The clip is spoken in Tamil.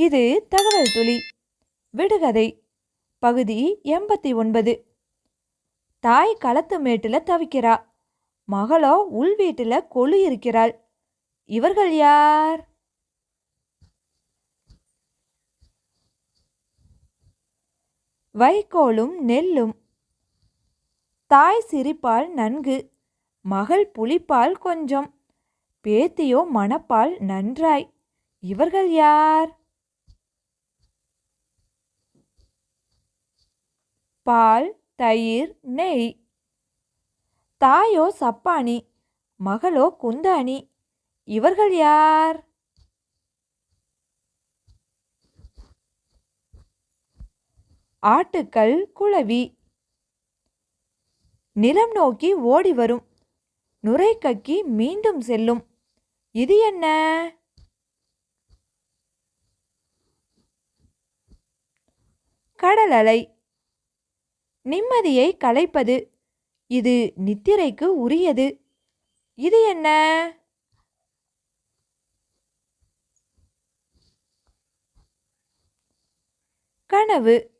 இது தகவல் துளி. விடுகதை. பகுதி எண்பத்தி ஒன்பது. தாய் களத்து மேட்டுல தவிக்கிறா. மகளோ உள் வீட்டில் கொழு இருக்கிறாள். இவர்கள் யார்? வைக்கோலும் நெல்லும். தாய் சிரிப்பால் நன்கு. மகள் புளிப்பால் கொஞ்சம். பேத்தியோ மணப்பால் நன்றாய். இவர்கள் யார்? பால் தயிர் நெய். தாயோ சப்பானி மகளோ குந்தாணி. இவர்கள் யார்? ஆட்டுக்கள் குளவி நிலம் நோக்கி ஓடி வரும். நுரை கக்கி மீண்டும் செல்லும். இது என்ன? கடல் அலை நிம்மதியை கலைப்பது. இது நித்திரைக்கு உரியது. இது என்ன? கனவு.